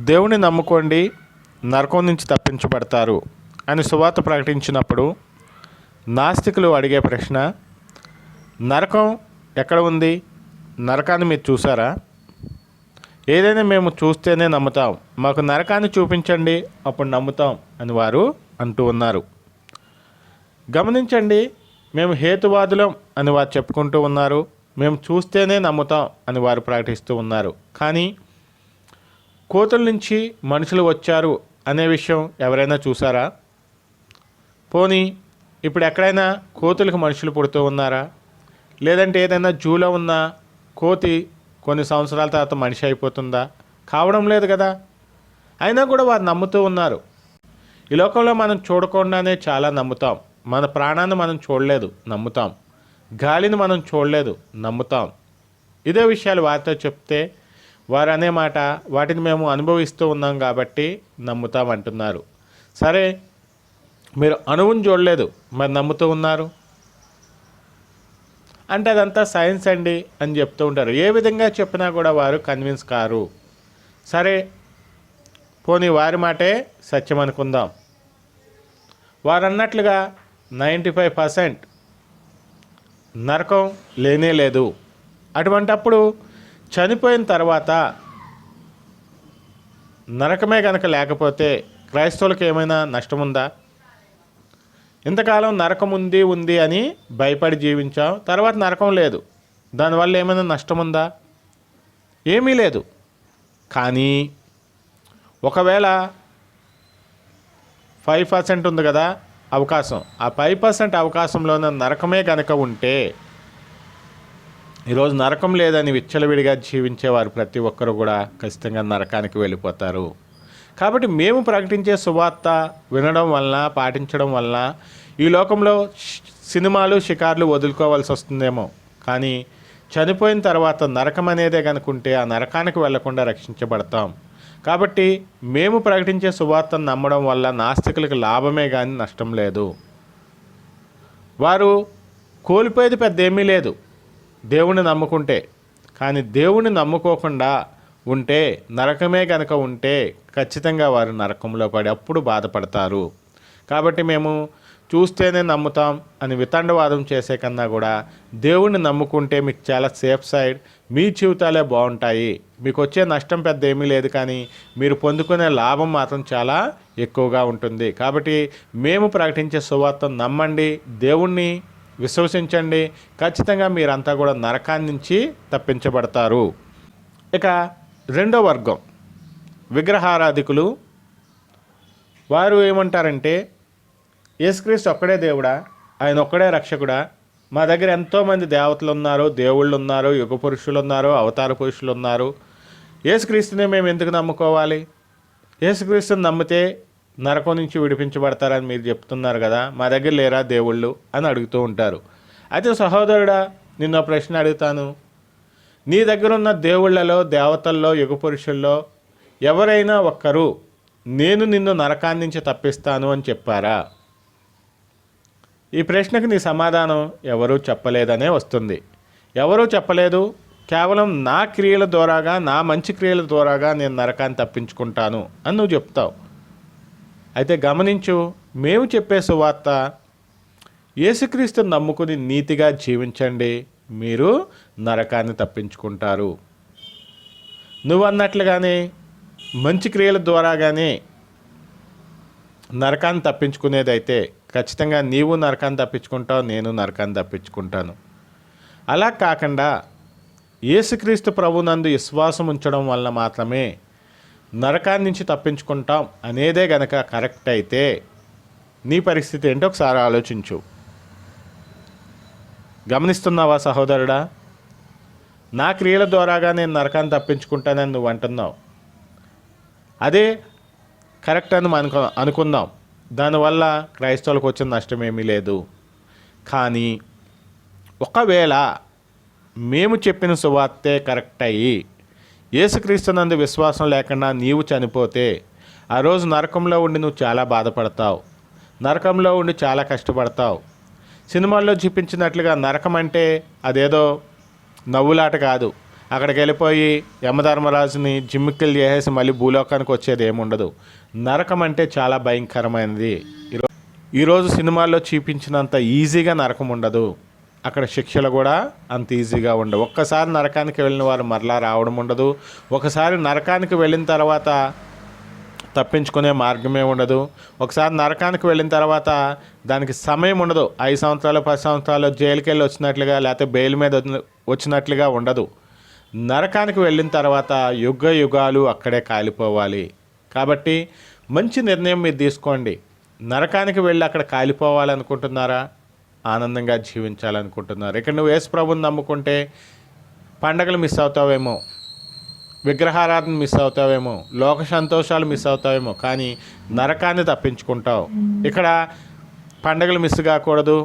దేవుని నమ్ముకోండి నరకం నుంచి తప్పించబడతారు అని సువార్త ప్రకటించినప్పుడు నాస్తికులు అడిగే ప్రశ్న నరకం ఎక్కడ ఉంది? నరకాన్ని మీరు చూసారా? ఏదైనా మేము చూస్తేనే నమ్ముతాం. మాకు నరకాన్ని చూపించండి అప్పుడు నమ్ముతాం అని వారు అంటూ ఉన్నారు. గమనించండి మేము హేతువాదులం అని వారు చెప్పుకుంటూ ఉన్నారు. మేము చూస్తేనే నమ్ముతాం అని వారు ప్రకటిస్తూ ఉన్నారు. కానీ కోతుల నుంచి మనుషులు వచ్చారు అనే విషయం ఎవరైనా చూసారా? పోనీ ఇప్పుడు ఎక్కడైనా కోతులకు మనుషులు పుడుతూ ఉన్నారా? లేదంటే ఏదైనా జూలో ఉన్న కోతి కొన్ని సంవత్సరాల తర్వాత మనిషి అయిపోతుందా? కావడం లేదు కదా. అయినా కూడా వారు నమ్ముతూ ఉన్నారు. ఈ లోకంలో మనం చూడకుండానే చాలా నమ్ముతాం. మన ప్రాణాన్ని మనం చూడలేదు నమ్ముతాం. గాలిని మనం చూడలేదు నమ్ముతాం. ఇదే విషయాలు వారితో చెప్తే వారు అనే మాట వాటిని మేము అనుభవిస్తూ ఉన్నాం కాబట్టి నమ్ముతాం అంటున్నారు సరే మీరు అణువుని చూడలేదు మరి నమ్ముతూ ఉన్నారు? అంటే అదంతా సైన్స్ అండి అని చెప్తూ ఉంటారు. ఏ విధంగా చెప్పినా కూడా వారు కన్విన్స్ కారు. సరే పోనీ వారి మాటే సత్యం అనుకుందాం. వారు అన్నట్లుగా నైంటీ ఫైవ్ పర్సెంట్ నరకం లేనే లేదు. అటువంటప్పుడు చనిపోయిన తర్వాత నరకమే కనుక లేకపోతే క్రైస్తవులకు ఏమైనా నష్టం ఉందా ఇంతకాలం నరకం ఉంది ఉంది అని భయపడి జీవించాం తర్వాత నరకం లేదు. దానివల్ల ఏమైనా నష్టం ఉందా ఏమీ లేదు. కానీ ఒకవేళ ఫైవ్ పర్సెంట్ ఉంది కదా అవకాశం. ఆ ఫైవ్ పర్సెంట్ అవకాశంలోనే నరకమే కనుక ఉంటే ఈరోజు నరకం లేదని విచ్చలవిడిగా జీవించేవారు ప్రతి ఒక్కరు కూడా ఖచ్చితంగా నరకానికి వెళ్ళిపోతారు. కాబట్టి మేము ప్రకటించే సువార్త వినడం వలన పాటించడం వలన ఈ లోకంలో సినిమాలు షికార్లు వదులుకోవాల్సి వస్తుందేమో. కానీ చనిపోయిన తర్వాత నరకం అనేదే కనుకుంటే ఆ నరకానికి వెళ్ళకుండా రక్షించబడతాం. కాబట్టి మేము ప్రకటించే సువార్తను నమ్మడం వల్ల నాస్తికులకు లాభమే కానీ నష్టం లేదు. వారు కోల్పోయేది పెద్ద ఏమీ లేదు. దేవుణ్ణి నమ్ముకుంటే. కానీ దేవుణ్ణి నమ్ముకోకుండా ఉంటే నరకమే కనుక ఉంటే ఖచ్చితంగా వారు నరకంలో పడి అప్పుడు బాధపడతారు. కాబట్టి మేము చూస్తేనే నమ్ముతాం అని వితండవాదం చేసే కన్నా కూడా దేవుణ్ణి నమ్ముకుంటే మీకు చాలా సేఫ్ సైడ్ మీ జీవితాలే బాగుంటాయి. మీకు వచ్చే నష్టం పెద్ద ఏమీ లేదు కానీ మీరు పొందుకునే లాభం మాత్రం చాలా ఎక్కువగా ఉంటుంది. కాబట్టి మేము ప్రకటించే సువార్తను నమ్మండి దేవుణ్ణి విశ్వసించండి. ఖచ్చితంగా మీరంతా కూడా నరకాన్ని నుంచి తప్పించబడతారు. ఇక రెండో వర్గం. విగ్రహారాధికులు. వారు ఏమంటారంటే యేసుక్రీస్తు ఒక్కడే దేవుడా? ఆయన ఒక్కడే రక్షకుడా? మా దగ్గర ఎంతోమంది దేవతలు ఉన్నారు దేవుళ్ళు ఉన్నారు యుగ పురుషులు ఉన్నారు అవతార పురుషులు ఉన్నారు యేసుక్రీస్తుని మేము ఎందుకు నమ్ముకోవాలి? యేసుక్రీస్తుని నమ్మితే నరకం నుంచి విడిపించబడతారని మీరు చెప్తున్నారు కదా మా దగ్గర లేరా దేవుళ్ళు అని అడుగుతూ ఉంటారు. అయితే సహోదరుడా నిన్న ప్రశ్న అడుగుతాను. నీ దగ్గర ఉన్న దేవుళ్ళలో దేవతల్లో యుగ పురుషుల్లో ఎవరైనా ఒక్కరు నేను నిన్ను నరకాన్ని నుంచి తప్పిస్తాను అని చెప్పారా? ఈ ప్రశ్నకు నీ సమాధానం ఎవరూ చెప్పలేదనే వస్తుంది. ఎవరూ చెప్పలేదు. కేవలం నా క్రియల ద్వారాగా నా మంచి క్రియల ద్వారాగా నేను నరకాన్ని తప్పించుకుంటాను అని నువ్వు చెప్తావు. అయితే గమనించు మేము చెప్పే సువార్త యేసుక్రీస్తు నమ్ముకుని నీతిగా జీవించండి. మీరు నరకాన్ని తప్పించుకుంటారు. నువ్వు అన్నట్లుగానే మంచి క్రియల ద్వారా కానీ నరకాన్ని తప్పించుకునేదైతే ఖచ్చితంగా నీవు నరకాన్ని తప్పించుకుంటావు నేను నరకాన్ని తప్పించుకుంటాను. అలా కాకుండా యేసుక్రీస్తు ప్రభునందు విశ్వాసం ఉంచడం వల్ల మాత్రమే నరకాన్ని నుంచి తప్పించుకుంటాం అనేదే గనక కరెక్ట్ అయితే నీ పరిస్థితి ఏంటో ఒకసారి ఆలోచించు. గమనిస్తున్నావా సహోదరుడా? నా క్రియల ద్వారాగా నేను నరకాన్ని తప్పించుకుంటానని నువ్వు అంటున్నావు. అదే కరెక్ట్ అని అనుకు అనుకుందాం. దానివల్ల క్రైస్తవులకు వచ్చిన నష్టం ఏమీ లేదు. కానీ ఒకవేళ మేము చెప్పిన సువార్తే కరెక్ట్ అయ్యి యేసుక్రీస్తునందు విశ్వాసం లేకుండా నీవు చనిపోతే ఆ రోజు నరకంలో ఉండి నువ్వు చాలా బాధపడతావు. నరకంలో ఉండి చాలా కష్టపడతావు. సినిమాల్లో చూపించినట్లుగా నరకం అంటే అదేదో నవ్వులాట కాదు. అక్కడికి వెళ్ళిపోయి యమధర్మరాజుని జిమ్మిక్కిల్ చేసేసి మళ్ళీ భూలోకానికి వచ్చేది ఏముండదు. నరకం అంటే చాలా భయంకరమైనది. ఈరోజు ఈరోజు సినిమాల్లో చూపించినంత ఈజీగా నరకం ఉండదు. అక్కడ శిక్షలు కూడా అంత ఈజీగా ఉండవు. ఒక్కసారి నరకానికి వెళ్ళిన వారు మరలా రావడం ఉండదు. ఒకసారి నరకానికి వెళ్ళిన తర్వాత తప్పించుకునే మార్గమే ఉండదు. ఒకసారి నరకానికి వెళ్ళిన తర్వాత దానికి సమయం ఉండదు. ఐదు సంవత్సరాలు పది సంవత్సరాలు జైలుకి వెళ్ళి వచ్చినట్లుగా లేకపోతే బెయిల్ మీద వచ్చిన- వచ్చినట్లుగా ఉండదు. నరకానికి వెళ్ళిన తర్వాత యుగ యుగాలు అక్కడే కాలిపోవాలి. కాబట్టి మంచి నిర్ణయం మీరు తీసుకోండి. నరకానికి వెళ్ళి అక్కడ కాలిపోవాలనుకుంటున్నారా? ఆనందంగా జీవించాలనుకుంటున్నారు. ఇక్కడ నువ్వు యేసు ప్రభుని నమ్ముకుంటే పండగలు మిస్ అవుతావేమో విగ్రహారాధన మిస్ అవుతావేమో లోక సంతోషాలు మిస్ అవుతావేమో కానీ నరకాన్ని తప్పించుకుంటావు. ఇక్కడ పండగలు మిస్ కాకూడదు.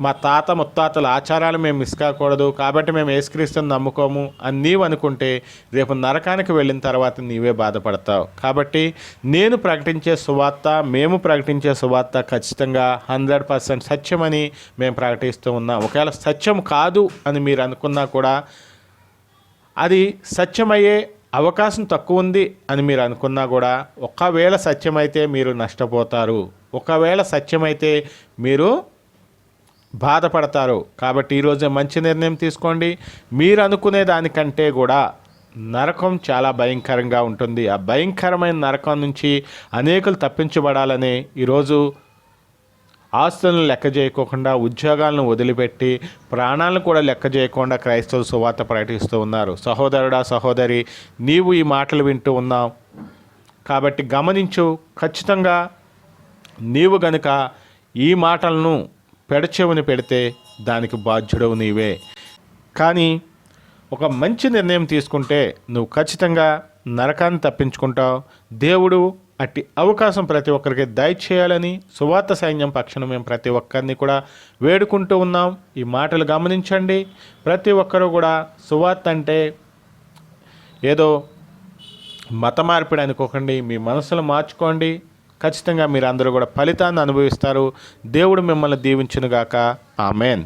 మా తాత ముత్తాతల ఆచారాలు మేము మిస్ కాకూడదు కాబట్టి మేము ఏసుక్రీస్తుని నమ్ముకోము అని నీవు అనుకుంటే రేపు నరకానికి వెళ్ళిన తర్వాత నీవే బాధపడతావు. కాబట్టి నేను ప్రకటించే సువార్త మేము ప్రకటించే సువార్త ఖచ్చితంగా హండ్రెడ్ పర్సెంట్ సత్యమని మేము ప్రకటిస్తూ ఉన్నాం. ఒకవేళ సత్యం కాదు అని మీరు అనుకున్నా కూడా అది సత్యమయ్యే అవకాశం తక్కువ ఉంది అని మీరు అనుకున్నా కూడా ఒకవేళ సత్యమైతే మీరు నష్టపోతారు. ఒకవేళ సత్యమైతే మీరు బాధపడతారు. కాబట్టి ఈరోజే మంచి నిర్ణయం తీసుకోండి. మీరు అనుకునే దానికంటే కూడా నరకం చాలా భయంకరంగా ఉంటుంది. ఆ భయంకరమైన నరకం నుంచి అనేకులు తప్పించబడాలని ఈరోజు ఆస్తులను లెక్క చేయకోకుండా ఉద్యోగాలను వదిలిపెట్టి ప్రాణాలను కూడా లెక్క చేయకుండా క్రైస్తవులు సువార్త ప్రకటిస్తూ ఉన్నారు. సహోదరుడా సహోదరి నీవు ఈ మాటలు వింటూ ఉన్నావు. కాబట్టి గమనించు ఖచ్చితంగా నీవు గనుక ఈ మాటలను పెడచెవుని పెడితే దానికి బాధ్యుడవు నీవే. కానీ ఒక మంచి నిర్ణయం తీసుకుంటే నువ్వు ఖచ్చితంగా నరకాన్ని తప్పించుకుంటావు. దేవుడు అట్టి అవకాశం ప్రతి ఒక్కరికి దయచేయాలని సువార్త సైన్యం పక్షాన మేము ప్రతి ఒక్కరిని కూడా వేడుకుంటూ ఉన్నాం. ఈ మాటలు గమనించండి. ప్రతి ఒక్కరూ కూడా సువార్త అంటే ఏదో మత మార్పిడి అనుకోకండి. మీ మనసులు మార్చుకోండి. ఖచ్చితంగా మీరు అందరూ కూడా ఫలితాన్ని అనుభవిస్తారు. దేవుడు మిమ్మల్ని దీవించునుగాక. ఆమెన్.